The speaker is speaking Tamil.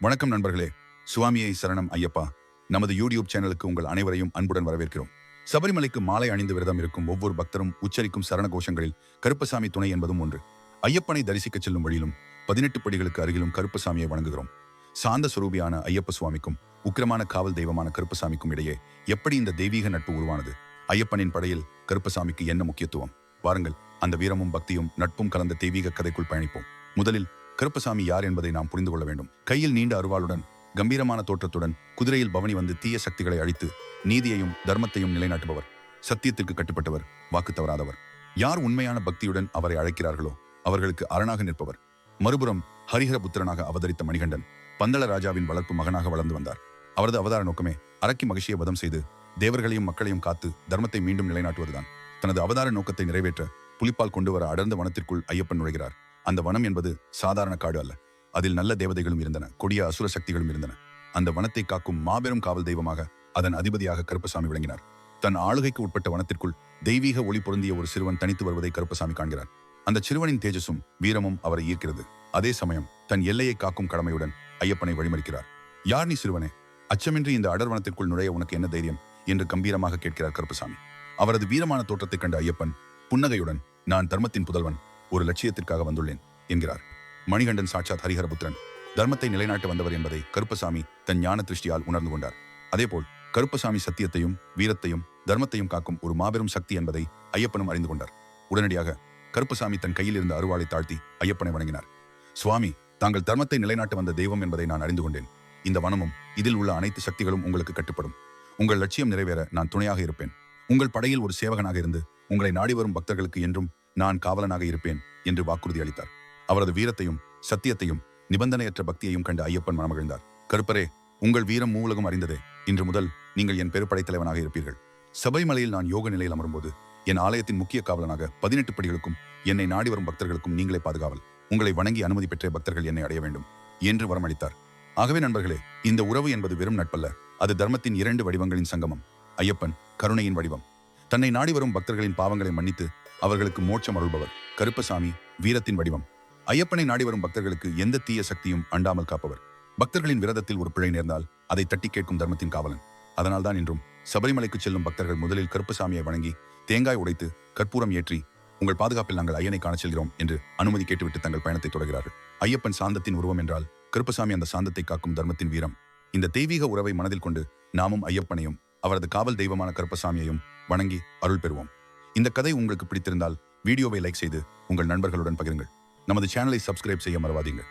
வணக்கம் நண்பர்களே. சுவாமியை சரணம் ஐயப்பா. நமது யூடியூப் சேனலுக்கு உங்கள் அனைவரையும் அன்புடன் வரவேற்கிறோம். சபரிமலைக்கு மாலை அணிந்து விரதம் இருக்கும் ஒவ்வொரு பக்தரும் உச்சரிக்கும் சரண கோஷங்களில் கருப்பசாமி துணை என்பதும் ஒன்று. ஐயப்பனை தரிசிக்கச் செல்லும் வழியிலும் பதினெட்டு படிகளுக்கு அருகிலும் கருப்பசாமியை வணங்குகிறோம். சாந்த சுரூபியான ஐயப்ப சுவாமிக்கும் உக்கிரமான காவல் தெய்வமான கருப்பசாமிக்கும் இடையே எப்படி இந்த தெய்வீக நட்பு உருவானது? ஐயப்பனின் படையில் கருப்பசாமிக்கு என்ன முக்கியத்துவம்? வாருங்கள் அந்த வீரமும் பக்தியும் நட்பும் கலந்த தெய்வீக கதைக்குள் பயணிப்போம். முதலில் கருப்பசாமி யார் என்பதை நாம் புரிந்து கொள்ள வேண்டும். கையில் நீண்ட அருவாளுடன் கம்பீரமான தோற்றத்துடன் குதிரையில் பவனி வந்து தீய சக்திகளை அழித்து நீதியையும் தர்மத்தையும் நிலைநாட்டுபவர் சத்தியத்திற்கு கட்டுப்பட்டவர் வாக்கு தவறாதவர். யார் உண்மையான பக்தியுடன் அவரை அழைக்கிறார்களோ அவர்களுக்கு அரணாக நிற்பவர். மறுபுறம் ஹரிஹர புத்திரனாக அவதரித்த மணிகண்டன் பந்தள ராஜாவின் வளர்ப்பு மகனாக வளர்ந்து வந்தார். அவரது அவதார நோக்கமே அரக்கி மகிழ்ச்சியை வதம் செய்து தேவர்களையும் மக்களையும் காத்து தர்மத்தை மீண்டும் நிலைநாட்டுவதுதான். தனது அவதார நோக்கத்தை நிறைவேற்ற புலிப்பால் கொண்டு வர அடர்ந்த வனத்திற்குள் ஐயப்பன் நுழைகிறார். அந்த வனம் என்பது சாதாரண காடு அல்ல. அதில் நல்ல தேவதைகளும் இருந்தன கொடிய அசுர சக்திகளும் இருந்தன. அந்த வனத்தை காக்கும் மாபெரும் காவல் தெய்வமாக அதன் அதிபதியாக கருப்பசாமி விளங்கினார். தன் ஆளுகைக்கு உட்பட்ட வனத்திற்குள் தெய்வீக ஒளி பொருந்திய ஒரு சிறுவன் தனித்து வருவதை கருப்பசாமி காண்கிறார். அந்த சிறுவனின் தேஜஸும் வீரமும் அவரை ஈர்க்கிறது. அதே சமயம் தன் எல்லையை காக்கும் கடமையுடன் ஐயப்பனை வழிமறிக்கிறார். யார் நீ சிறுவனே? அச்சமின்றி இந்த அடர்வனத்திற்குள் நுழைய உனக்கு என்ன தைரியம்? என்று கம்பீரமாக கேட்கிறார் கருப்பசாமி. அவரது வீரமான தோற்றத்தைக் கண்ட ஐயப்பன் புன்னகையுடன் நான் தர்மத்தின் புதல்வன் ஒரு லட்சியத்திற்காக வந்துள்ளேன் என்கிறார். மணிகண்டன் சாட்சாத் ஹரிஹரபுத்திரன் தர்மத்தை நிலைநாட்ட வந்தவர் என்பதை கருப்பசாமி தன் ஞான திருஷ்டியால் உணர்ந்து கொண்டார். அதேபோல் கருப்பசாமி சத்தியத்தையும் வீரத்தையும் தர்மத்தையும் காக்கும் ஒரு மாபெரும் சக்தி என்பதை ஐயப்பனும் அறிந்து கொண்டார். உடனடியாக கருப்பசாமி தன் கையில் இருந்த அருவாளை தாழ்த்தி ஐயப்பனை வணங்கினார். சுவாமி தாங்கள் தர்மத்தை நிலைநாட்ட வந்த தெய்வம் என்பதை நான் அறிந்து கொண்டேன். இந்த வனமும் இதில் உள்ள அனைத்து சக்திகளும் உங்களுக்கு கட்டுப்படும். உங்கள் லட்சியம் நிறைவேற நான் துணையாக இருப்பேன். உங்கள் படையில் ஒரு சேவகனாக இருந்து உங்களை நாடி வரும் பக்தர்களுக்கு என்றும் நான் காவலனாக இருப்பேன் என்று வாக்குறுதி அளித்தார். அவரது வீரத்தையும் சத்தியத்தையும் நிபந்தனையற்ற பக்தியையும் கண்டு ஐயப்பன் மனமகிழ்ந்தார். கருப்பரே உங்கள் வீரம் மூலகம் அறிந்ததே. இன்று முதல் நீங்கள் என் பெருப்படைத்தலைவனாக இருப்பீர்கள். சபைமலையில் நான் யோக நிலையில் அமரும்போது என் ஆலயத்தின் முக்கிய காவலனாக பதினெட்டு படிகளுக்கும் என்னை நாடி வரும் பக்தர்களுக்கும் நீங்களே பாதுகாவல். உங்களை வணங்கி அனுமதி பெற்ற பக்தர்கள் என்னை அடைய வேண்டும் என்று வரமளித்தார். ஆகவே நண்பர்களே இந்த உறவு என்பது வெறும் நட்பல்ல. அது தர்மத்தின் இரண்டு வடிவங்களின் சங்கமம். ஐயப்பன் கருணையின் வடிவம். தன்னை நாடி வரும் பக்தர்களின் பாவங்களை மன்னித்து அவர்களுக்கு மோட்சம் அருள்பவர். கருப்பசாமி வீரத்தின் வடிவம். ஐயப்பனை நாடி வரும் பக்தர்களுக்கு எந்த தீய சக்தியும் அண்டாமல் காப்பவர். பக்தர்களின் விரதத்தில் ஒரு பிழை நேர்ந்தால் அதை தட்டி கேட்கும் தர்மத்தின் காவலன். அதனால்தான் இன்றும் சபரிமலைக்கு செல்லும் பக்தர்கள் முதலில் கருப்பசாமியை வணங்கி தேங்காய் உடைத்து கற்பூரம் ஏற்றி உங்கள் பாதுகாப்பில் நாங்கள் ஐயனை காண செல்கிறோம் என்று அனுமதி கேட்டுவிட்டு தங்கள் பயணத்தை தொடர்கிறார்கள். ஐயப்பன் சாந்தத்தின் உருவம் என்றால் கருப்பசாமி அந்த சாந்தத்தை காக்கும் தர்மத்தின் வீரம். இந்த தெய்வீக உறவை மனதில் கொண்டு நாமும் ஐயப்பனையும் அவரது காவல் தெய்வமான கருப்பசாமியையும் வணங்கி அருள் பெறுவோம். இந்த கதை உங்களுக்கு பிடித்திருந்தால் வீடியோவை லைக் செய்து உங்கள் நண்பர்களுடன் பகிருங்கள். நமது சேனலை சப்ஸ்கிரைப் செய்ய மறவாதீங்க.